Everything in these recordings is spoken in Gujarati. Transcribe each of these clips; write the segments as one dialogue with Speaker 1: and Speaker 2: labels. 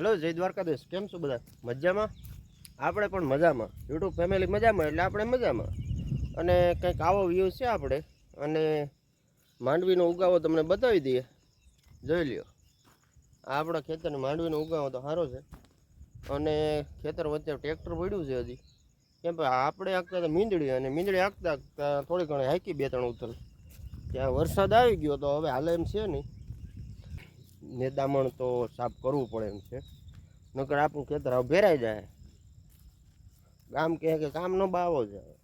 Speaker 1: હેલો, જય દ્વારકાધીશ. કેમ છો બધા? મજામાં? આપણે પણ મજામાં. યુટ્યુબ ફેમિલી મજામાં, એટલે આપણે મજામાં. અને કંઈક આવો વ્યૂ છે આપણે. અને માંડવીનો ઉગાવો તમને બતાવી દઈએ. જોઈ લ્યો. આ આપણા ખેતરને માંડવીનો ઉગાવો તો સારો છે. અને ખેતર વચ્ચે ટ્રેક્ટર પડ્યું છે હજી. કેમ કે આપણે હાંકતા હતા મીંદડી અને મીંદડી હાંકતા થોડી ઘણી હાંકી બે ત્રણ ઉતર ત્યાં વરસાદ આવી ગયો તો હવે હાલ એમ છે નહીં. નેદામણ તો સાફ કરવું પડે એમ છે. નકર આપણું ખેતર ભેરાઈ જાય. ગામ કહે કે કામ નો બાવો જાય.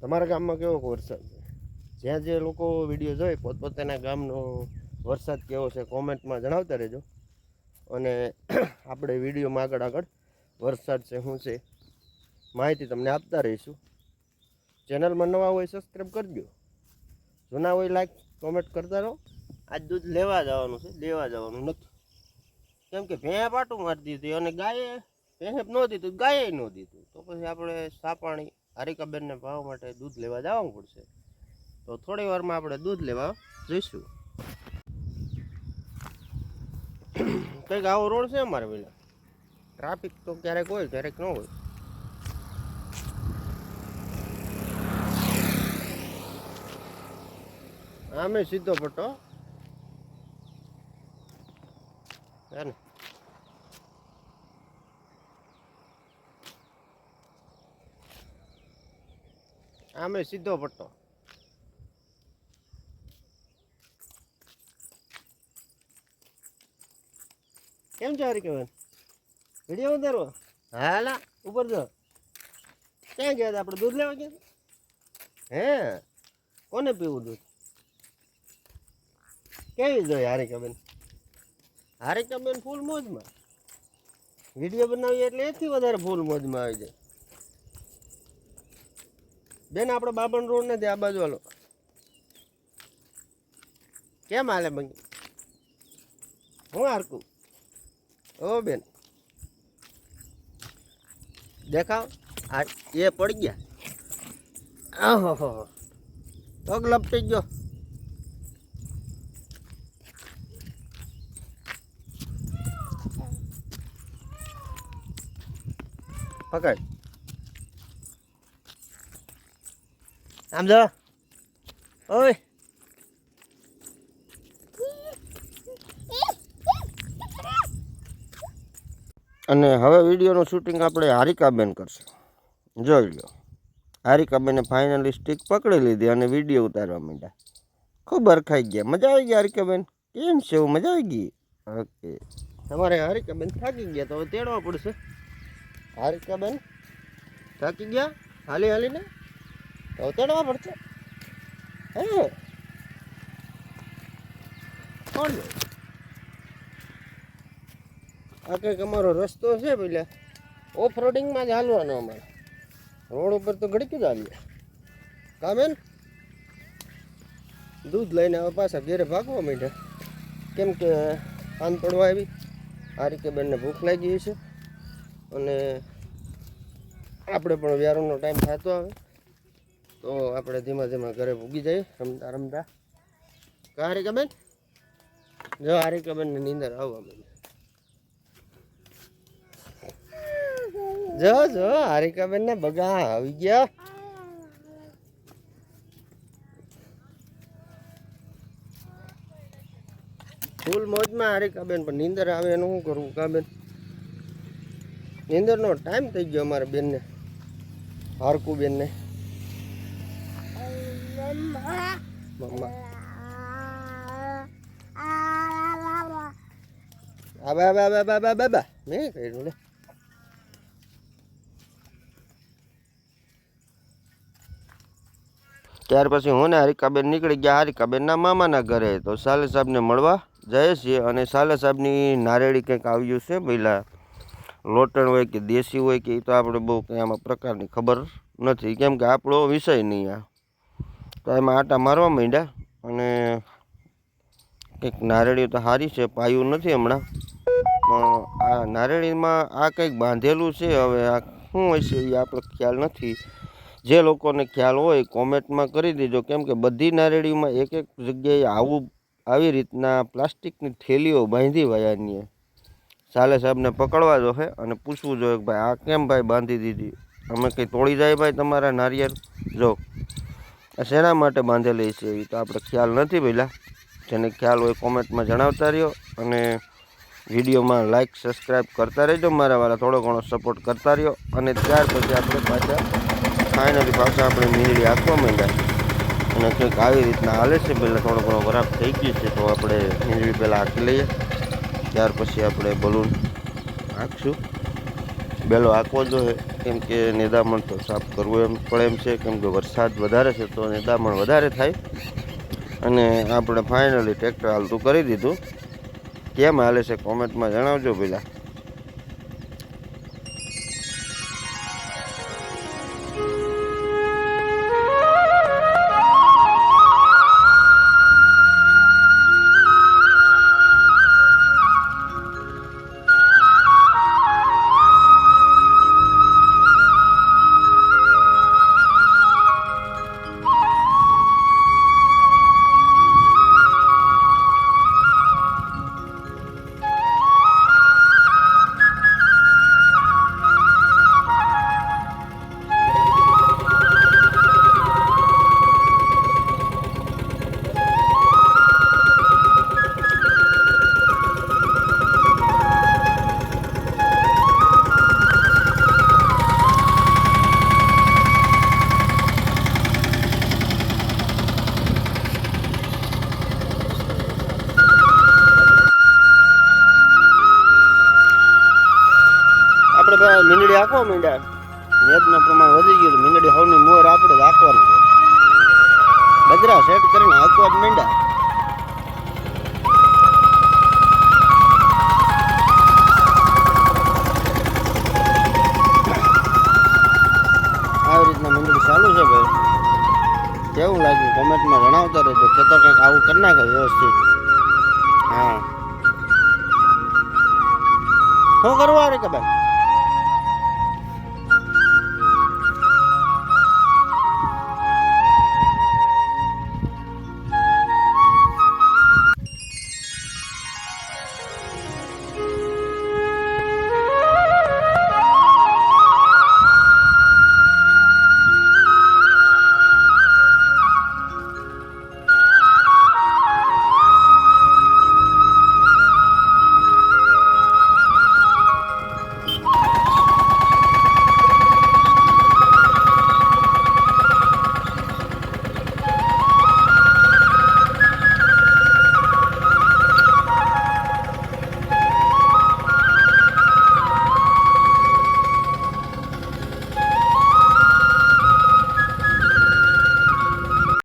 Speaker 1: તમારા ગામમાં કેવો વરસાદ છે? જ્યાં જે લોકો વીડિયો જોઈ પોતપોતાના ગામનો વરસાદ કેવો છે કોમેન્ટમાં જણાવતા રહેજો. અને આપણે વિડીયોમાં આગળ આગળ વરસાદ છે શું છે માહિતી તમને આપતા રહીશું. ચેનલમાં નવા હોય સબસ્ક્રાઈબ કરજો. જૂના હોય લાઈક કોમેન્ટ કરતા રહો. આજ દૂધ લેવા જવાનું છે, દેવા જવાનું નથી. કેમ કે ભેં પાટું મારી દીધી અને ગાયે ભેં ન દીધું, ગાયે ન દીધું. તો પછી આપણે સાપાણી, હારિકાબેનને ભાવ માટે દૂધ લેવા જવું પડશે. તો થોડી વારમાં આપણે દૂધ લેવા જઈશું. કંઈક આવો રોડ છે અમારે પેલા ટ્રાફિક તો ક્યારેક હોય, ક્યારેક ન હોય. આમે સીધો પટ્ટો હે ને આમે સીધો પટ્ટો કેમ છે હરી કહેવાય વીડિયો ઉતારવો હાલા. ઉપર જો. ક્યાં ગયા હતા? આપણે દૂધ લેવા ગયા? હે? કોને પીવું દૂધ? કેવી જોઈએ હારિકાબેન હારિકાબેન ફૂલ મોજમાં. વીડિયો બનાવીએ એટલે એથી વધારે ફૂલ મોજમાં આવી જાય. બેન, આપણે બાબન રોડ નથી, આ બાજુ હાલો. કેમ હાલે બંગી હું હારકું? ઓ બેન. દેખાવ, આ એ પડી ગયા. આહો પગ લપટી ગયો. પકડ. આમ જો. ઓય. અને હવે વિડીયોનું શૂટિંગ આપણે હારિકાબેન કરશે. જોઈ લો. હારિકાબેને ફાઇનલી સ્ટીક પકડી લીધી અને વીડિયો ઉતારવા માંડ્યા. ખૂબ હરખાઈ ગયા. મજા આવી ગઈ હારિકાબેન? કેમ છે? એવું મજા આવી ગઈ? ઓકે તમારે હારિકાબેન થાકી ગયા તો હવે તેડવા પડશે. હારિકાબેન થાકી ગયા? હાલી હાલીને? તો તેડવા પડશે. હે? કોણ આ કંઈક અમારો રસ્તો છે પેલા. ઓફ રોડિંગમાં જ હાલવાનો અમારે. રોડ ઉપર તો ઘડીક જ હાલીએ કામેન દૂધ લઈને હવે પાછા ઘેરે ભાગવા માંડ્યા. કેમ કે પાન પડવા આવી. આ રીતે બેનને ભૂખ લાગી છે અને આપણે પણ વ્યારોનો ટાઈમ થતો આવે, તો આપણે ધીમા ધીમા ઘરે ભૂગી જઈએ. રમતા રમતા. કા હારિકાબેન? જો હારિકાબેનને નીંદર આવવા માંડી જો જો હારિકાબેન ને બગા આવી ગયા. ફૂલ મોજમાં હારિકાબેન પણ નીંદર આવે, એનું શું કરવું કાબેન? નીંદરનો ટાઈમ થઈ ગયો અમારા બેનને. હારકુ બેનને. મમ્મા. આ બા બા બા બા બા બા બા. મેં કર્યું ત્યાર પછી હું ને હરિકાબેન નીકળી ગયા. હરિકાબેનના મામાના ઘરે. તો સાલે સાહેબને મળવા જઈએ છીએ અને સાલે સાહેબની નારેળી કંઈક આવ્યું છે પહેલાં લોટણ હોય કે દેશી હોય કે એ તો આપણે બહુ કંઈ આમાં પ્રકારની ખબર નથી. કેમ કે આપણો વિષય નહીં આ. તો એમાં આટા મારવા માંડ્યા અને કંઈક નારેળી તો સારી છે, પાયું નથી હમણાં. પણ આ નારેળીમાં આ કંઈક બાંધેલું છે, હવે આ શું છે એ આપણે ખ્યાલ નથી. જે લોકોને ખ્યાલ હોય કોમેન્ટમાં કરી દેજો. કેમ કે બધી નારેળીમાં એક એક જગ્યાએ આવું, આવી રીતના પ્લાસ્ટિકની થેલીઓ બાંધી વયાની સાલે સાહેબને પકડવા જોશે અને પૂછવું જોઈએ કે ભાઈ, આ કેમ ભાઈ બાંધી દીધી? અમે કંઈ તોડી જાય ભાઈ તમારા નારિયેળ? જો, આ શેના માટે બાંધેલી છે એ તો આપણે ખ્યાલ નથી પહેલાં જેને ખ્યાલ હોય કોમેન્ટમાં જણાવતા રહ્યો અને વિડીયોમાં લાઈક સબસ્ક્રાઈબ કરતા રહેજો મારા વાળા થોડો ઘણો સપોર્ટ કરતા રહ્યો અને ત્યાર પછી આપણે પાછા ફાઇનલી પાછા આપણે મીંદડી આંખવા માંડ્યા અને કંઈક આવી રીતના હાલે છે પહેલાં થોડો ઘણો ખરાબ થઈ ગયું છે તો આપણે મીંદડી પહેલાં આંકી લઈએ. ત્યાર પછી આપણે બલૂન આંકશું બેલો આંકવો જોઈએ, કેમ કે નિદામણ તો સાફ કરવું એમ પડે એમ છે, કેમ કે વરસાદ વધારે છે તો નિદામણ વધારે થાય. અને આપણે ફાઇનલી ટ્રેક્ટર હાલતું કરી દીધું. કેમ હાલે છે કોમેન્ટમાં જણાવજો પેલા. મીંદડી આંકવા માંડ્યા. નેદનું પ્રમાણ વધી ગયું મીંદડી હવની મોર આપણે જ આંકવાની છે. બજરા સેટ કરીને આંકવા જ માંડ્યા. કેવું લાગ્યું? કોમેન્ટમાં જણાવતા રહેજો. ખેતર કંઈક આવું કરી નાખે વ્યવસ્થિત. હા. શું કરવા રે કે ભાઈ?